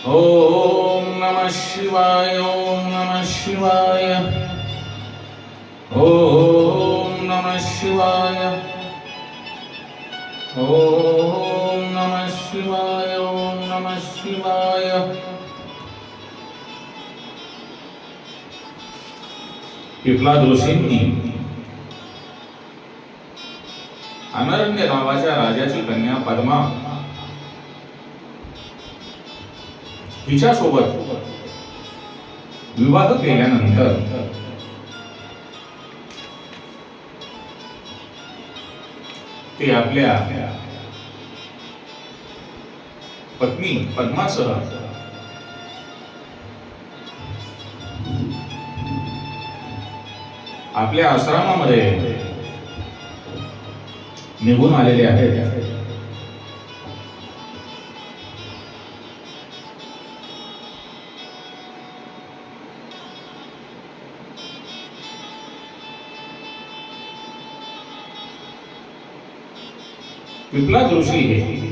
ॐ नमः शिवाय ॐ नमः शिवाय। ॐ नमः शिवाय। ॐ नमः शिवाय ॐ नमः शिवाय। पिपला ऋषींनी अनरण्य नावाच्या राजाची कन्या पद्मा हिच्यासोबत विवाह केल्यानंतर ते आपल्या पत्नी पद्मासह आपल्या आश्रमामध्ये निघून आलेले आहेत. पिपला जोशी हे।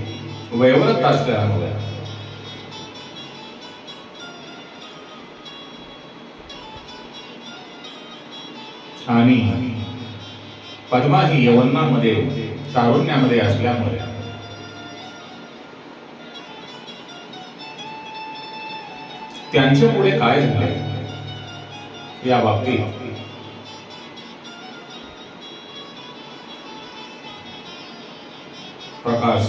वयवरत असल्यामुळे आणि पद्मा ही यवनामध्ये तारुण्यामध्ये असल्यामुळे त्यांच्या पुढे काय झाले या बाबतीत प्रकाश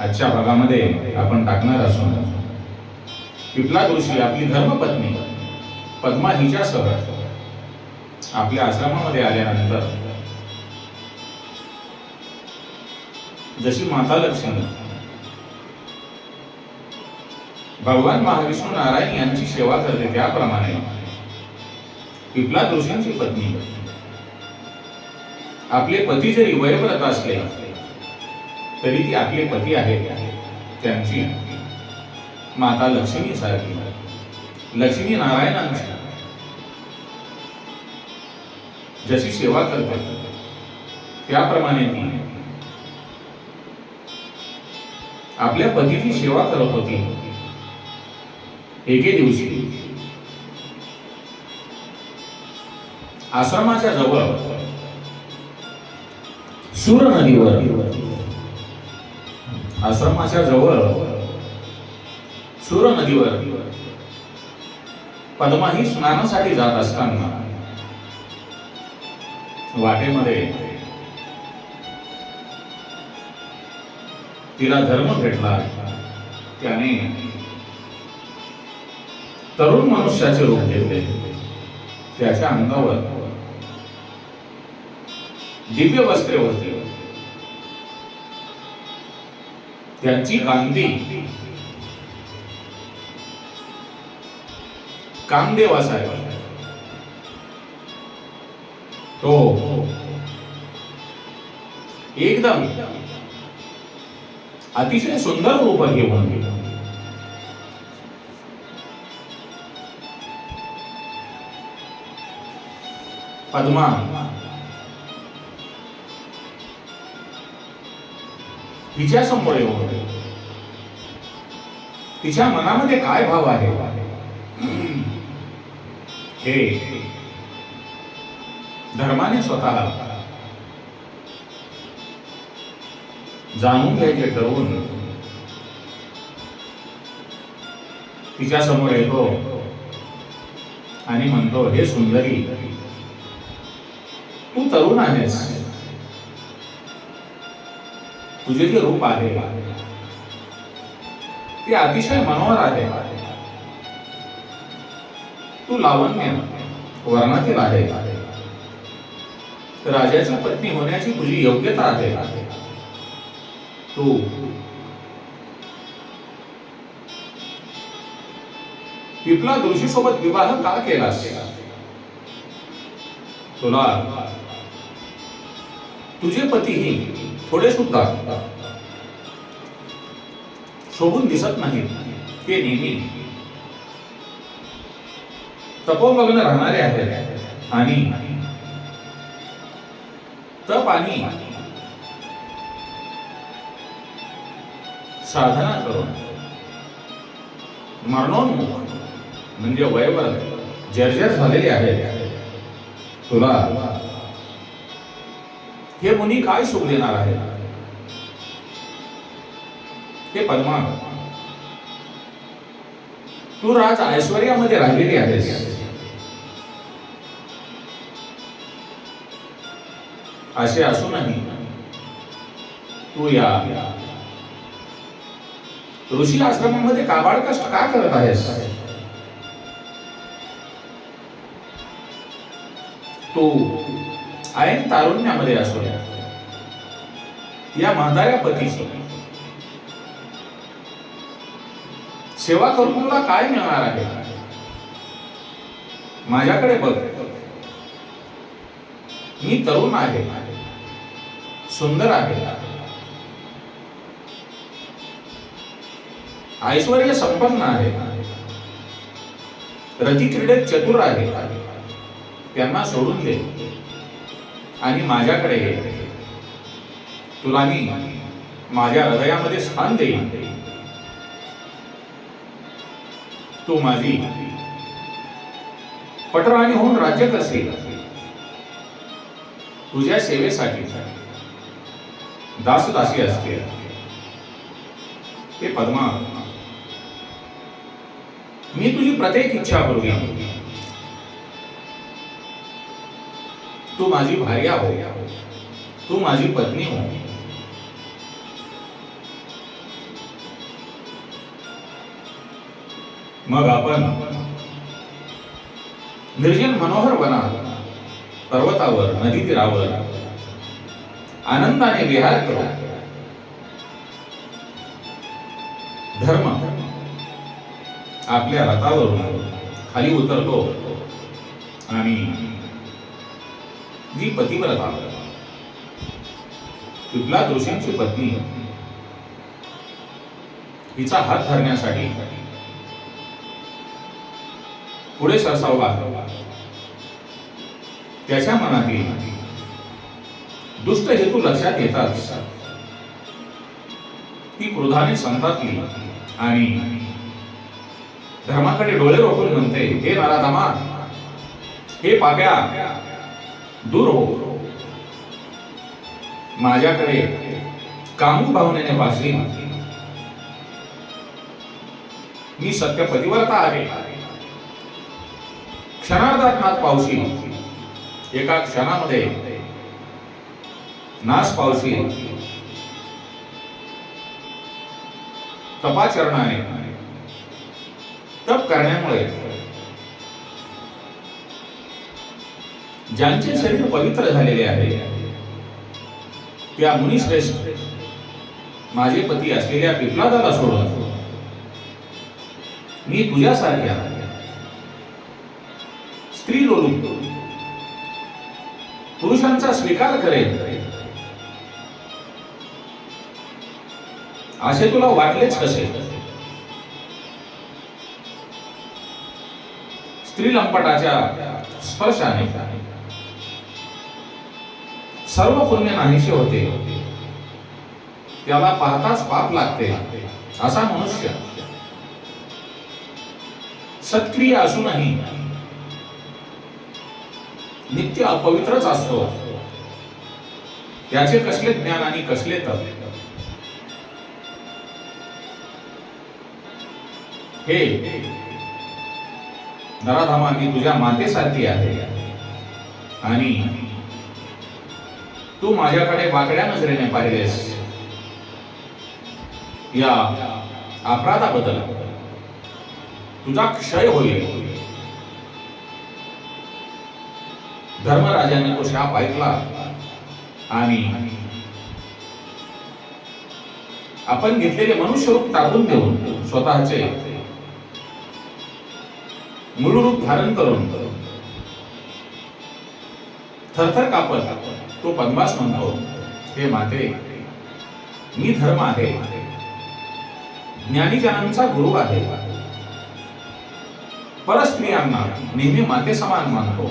आजच्या भागामध्ये आपण टाकणार असून पिपला ऋषी आपली धर्मपत्नी पद्मा हिच्यासह आपल्या आश्रमामध्ये आल्यानंतर जशी माता लक्ष्मी भगवान महाविष्णू नारायण यांची सेवा करते त्याप्रमाणे पिपला ऋषींची पत्नी आपले पती जरी वयव्रत असले तरी ती आपले पती आहेत. त्यांची माता लक्ष्मी सारखी. लक्ष्मी नारायणांची जशी सेवा करते त्याप्रमाणे ती आपल्या पतीची सेवा करत होती. एके दिवशी आश्रमाच्या जवळ सूर नदीवर आश्रमाच्या जवळ सूर नदीवर पद्मा ही स्नानासाठी जात असताना वाटेमध्ये तिला धर्म भेटला. त्याने तरुण मनुष्याचे रूप घेतले. त्याच्या अंगावर दिव्य वस्त्रे होते. त्यांची कांदी. कामदेव साहेब. तो एकदम. अतिशय सुंदर रूप घेऊन पद्मा. तिच्या समोर येऊन तिच्या मनामध्ये काय भाव आहे? हे धर्माने स्वतः जाणून घ्यायचे ठरवून तिच्या समोर येतो आणि म्हणतो हे सुंदरी तू तरुण आहेस. तुझे जे रूप आहे ते अतिशय मनोहर आहे. तू लावण्य वर्णातील आहे. राजाची पत्नी होण्याची तुझी योग्यता आहे. तू पिपला दोषी सोबत विवाह का केलास? तुला तुझे पतीही थोडे सुद्धा शोभून दिसत नाहीत. ते नेहमी तपोमग्न राहणारे आहेत. आणि तप आणि साधना करून मरणोन्मुख म्हणजे वयवर जर्जर झालेले आहेत. तुला हे मुनी काय सुख देणार आहे हे पद्मा तू राज ऐश्वर्यामध्ये राहिलेली आहेस. असे असूनही तू या ऋषी आश्रमामध्ये काबाड कष्ट का करत आहेस? तू ऐन तारुण्यामध्ये असो. या म्हाताऱ्या पतीची. सेवा करून तुला काय मिळणार आहे? माझ्याकडे बघ. मी तरुण आहे. सुंदर आहे. ऐश्वर संपन्न आहे. रती क्रीडेत चतुर आहे. त्यांना सोडून दे. आणि माझ्याकडे तुला मी माझ्या हृदयामध्ये स्थान देईन. तू माझी पटराणी होऊन राज्य करशील. तुझ्या सेवेसाठी दासदासी असते. ते पद्मा मी तुझी प्रत्येक इच्छा करूया तू माझी भार्या हो. तू माझी पत्नी हो. मग आपण निर्जन मनोहर वनात पर्वतावर नदी तीरावर आनंदाने विहार करू. धर्म आपल्या रथावरून खाली उतरतो आणि जी पतिव्रता तुला जोशींची पत्नी हिचा हात धरण्यासाठी. पुढे सरसावला त्याच्या मनातील दुष्ट हेतू लक्षात येताच ती क्रोधाने संतापली आणि धर्माकडे डोळे रोखून म्हणते हे नराधमा हे पाप्या दूर हो माझ्याकडे कामू भावनेने वाचली मी सत्य पतिव्रता आहे. क्षणार्धात नाच पावशी एका क्षणामध्ये नाश पावशी तपाचरणाने. तप करण्यामुळे ज्यांचे शरीर पवित्र झालेले आहे त्या मुनिश्रेष्ठ माझे पती असलेल्या पिपलादाला सोडून मी तुझ्यासारख्या स्त्री लोलूप पुरुषांचा स्वीकार करेल असे तुला वाटलेच कसे? स्त्री लंपटाच्या स्पर्शाने. सर्व पुण्य नाहीसे होते. त्याला पाहताच पाप लागते. असा मनुष्य. सत्क्रिय असूनही नित्य अपवित्रच असतो. त्याचे कसले ज्ञान आणि कसले तप? हे नराधामा मी तुझ्या मातेसारखी आहे. आणि तू माझ्याकडे वाकड्या नजरेने पाहिलेस. या अपराधाबद्दल. तुझा क्षय होईल. धर्मराजाने तो शाप ऐकला आणि आपण घेतलेले मनुष्य रूप टाकून देऊन स्वतःचे मूळ रूप धारण करून थरथर कापत तो पद्मास म्हणतो हे माते मी धर्म आहे. ज्ञानीजनांचा गुरु आहे. परस्त्रियांना नेहमी माते समान मानतो.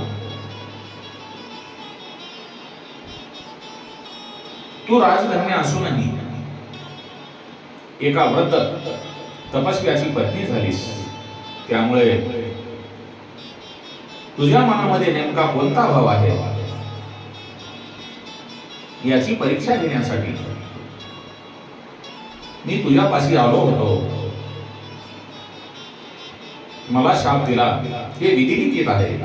तू राजधन्य असूनही एका वृद्ध तपस्व्याची पत्नी झालीस. त्यामुळे तुझ्या मनामध्ये नेमका कोणता भाव आहे? याची परीक्षा घेण्यासाठी. मी तुझ्यापाशी आलो होतो. मला शाप दिला. हे विधिलिखित आहे.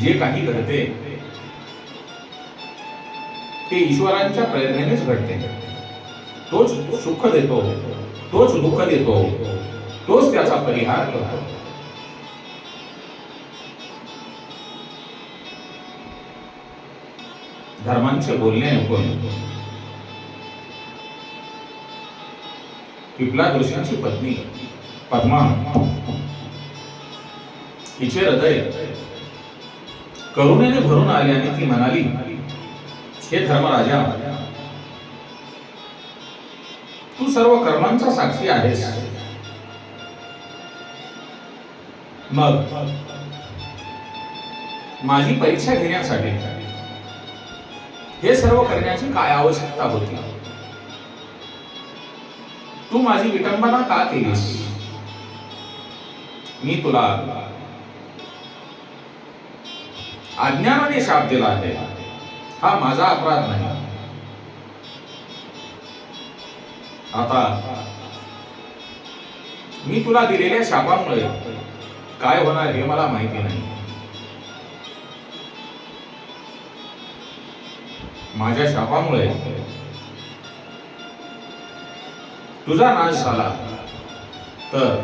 जे काही घडते ते ईश्वरांच्या प्रेरणेनेच घडते. तोच सुख देतो तोच दुःख देतो तोच त्याचा परिहार करतो. धर्मांचे बोलणे ऐकून पिपला दृश्यांची पत्नी पद्मा. हिचे हृदय करुणेने भरून आले आणि ती म्हणाली हे धर्मराजा तू सर्व कर्मांचा साक्षी आहेस. मग माझी परीक्षा घेण्यासाठी हे सर्व करण्याची काय आवश्यकता होती? तू माझी विटंबना का केलीस? मी तुला अज्ञानाने शाप दिला आहे. हा माझा अपराध नाही. आता मी तुला दिलेल्या शापामुळे काय होणार हे मला माहिती नाही. माझ्या शापामुळे. तुझा नाश झाला. तर?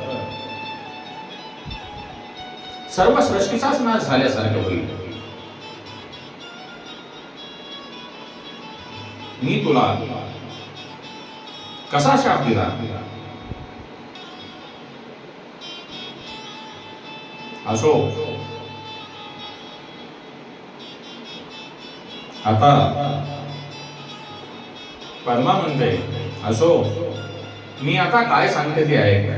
सर्व सृष्टीचाच नाश झाल्यासारखे होईल. मी तुला कसा शाप दिला? असो. आता परमा म्हणते असो मी आता काय सांगते ते आहे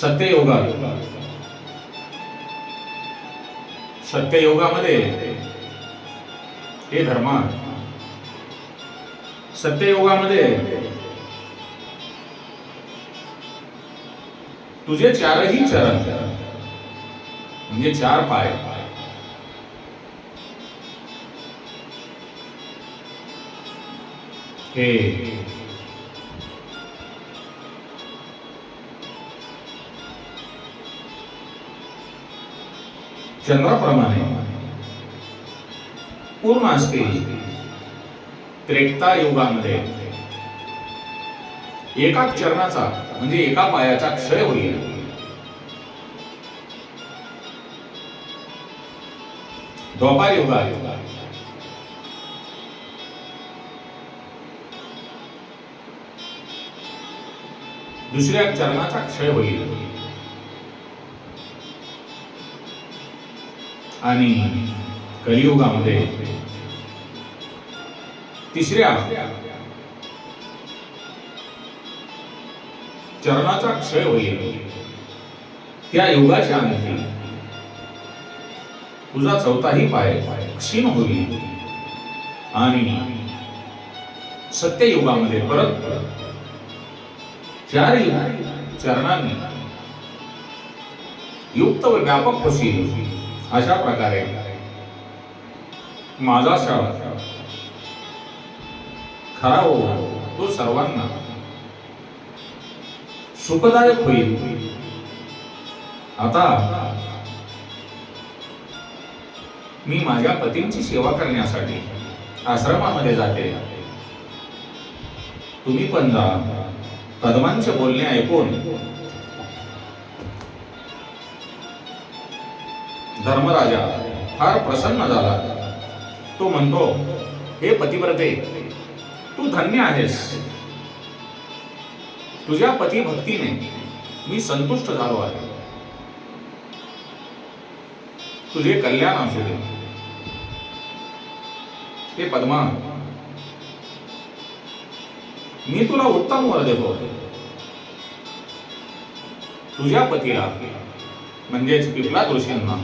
सत्ययोगा. सत्ययोगामध्ये हे धर्मा सत्ययोगामध्ये तुझे चारही चरण. म्हणजे चार पाय. हे. चंद्राप्रमाणे. पूर्ण असते. त्रेता युगामध्ये. एका चरणाचा. म्हणजे एका पायाचा क्षय होईल. योगा युगात दुसऱ्या चरणाचा क्षय होईल. आणि कलियुगामध्ये तिसऱ्या चरणाचा क्षय होईल. त्या युगाच्या अंती तुझा चौथाही पाय क्षीण होईल. आणि सत्ययुगामध्ये परत चार चरणांनी युक्त व व्यापक होशील. अशा प्रकारे माझा शाळा खरा हो तो सर्वांना सुखदायक होईल. आता मी माझ्या पतींची सेवा करण्यासाठी आश्रमामध्ये जाते. तुम्ही पण जा. कदमांचे बोलणे ऐकून धर्मराजा फार प्रसन्न झाला. तो म्हणतो हे पतिव्रते तू धन्य आहेस. तुझ्या पती भक्तीने मी संतुष्ट झालो आहे. तुझे कल्याण असू दे. हे पद्मा मी तुला उत्तम वर देतो. तुझ्या पतीला म्हणजेच पिपला ऋषींना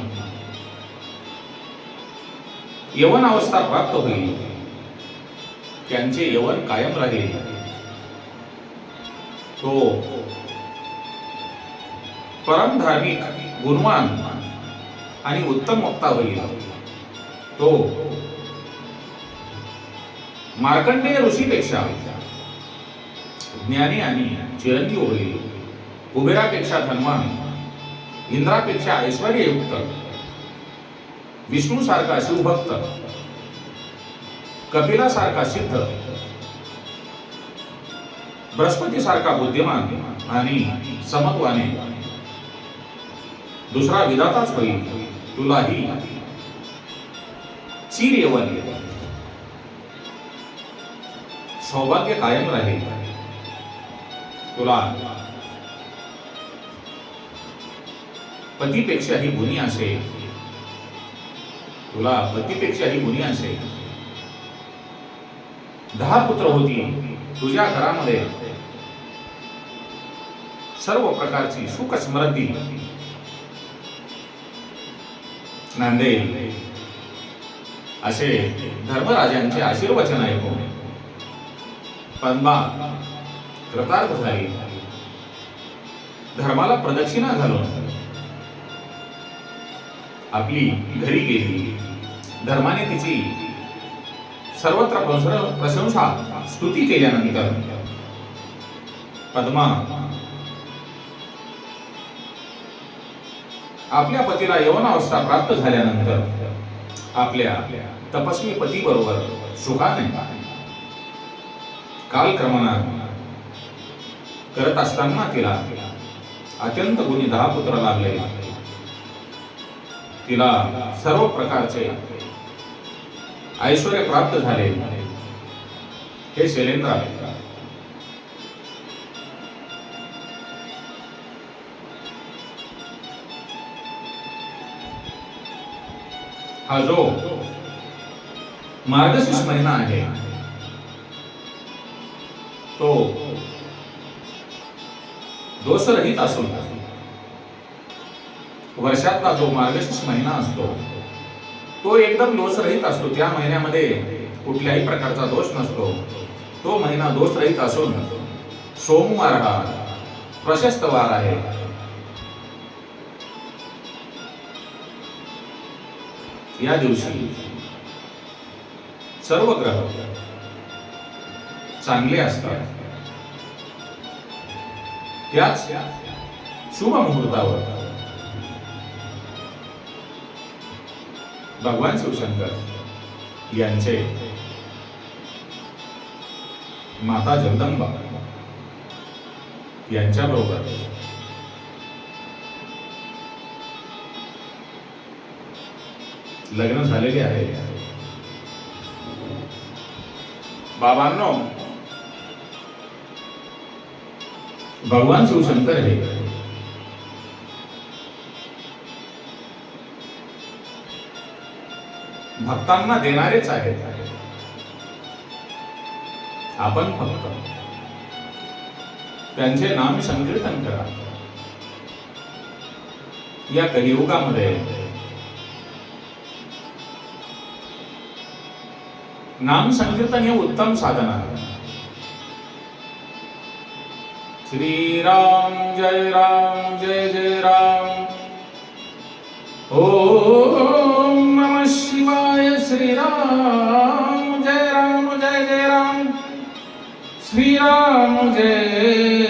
यवन अवस्था प्राप्त होईल. त्यांचे यवन कायम राहील. तो परम धार्मिक गुणवान आणि उत्तम वक्ता होईल तो मार्कंडेय ऋषीपेक्षा ज्ञानी आणि चिरंजीव होईल कुबेरापेक्षा धनवान इंद्रापेक्षा ऐश्वर्ययुक्त विष्णू सारखा शिवभक्त कपिला सारखा सिद्ध बृहस्पती सारखा बुद्धिमान आणि समत्वाने. दुसरा विधाताच होईल तुलाही. चिर येवन. सौभाग्य कायम राहील. तुला. पतीपेक्षाही गुणी असेल तुला पतीपेक्षाही गुणी असेल दहा पुत्र होती तुझ्या घरामध्ये. सर्व प्रकारची सुख समृद्धी. नांदेल असे धर्मराजांचे आशीर्वचन ऐकून हो. पद्मा कृतार्थ झाली. धर्माला प्रदक्षिणा घालून आपली घरी गेली. धर्माने तिची सर्वत्र प्रशंसा स्तुती केल्यानंतर पद्मा आपल्या पतीला यवनावस्था प्राप्त झाल्यानंतर आपल्या तपस्वी पती बरोबर सुखाने कालक्रमाना करत असताना तिला अत्यंत गुणी दहा पुत्र लागले तिला सर्व प्रकारचे ऐश्वर प्राप्त झाले. हे शैलेंद्र हा जो मार्गशीर्ष महिना आहे तो दोषरहित असून वर्षातला जो मार्गशीर्ष महिना असतो तो एकदम दोषरहित असतो. त्या महिन्यामध्ये कुठल्याही प्रकारचा दोष नसतो. तो महिना दोषरहित असून सोमवार हा प्रशस्त वार आहे. या दिवशी सर्व ग्रह चांगले असतात. त्याच शुभ मुहूर्तावर भगवान शिवशंकर यांचे माता जगदंबा यांच्या लग्न झालेले आहे. बाबांनो भगवान शिवशंकर हे. भक्तांना देणारेच आहेत. आपण फक्त त्यांचे नाम संकीर्तन करा. या कलियुगामध्ये नाम संकीर्तन हे उत्तम साधन आहे. श्रीराम जय राम जय जय राम. ओम नमः शिवाय श्रीराम जय राम जय जय राम. श्रीराम जय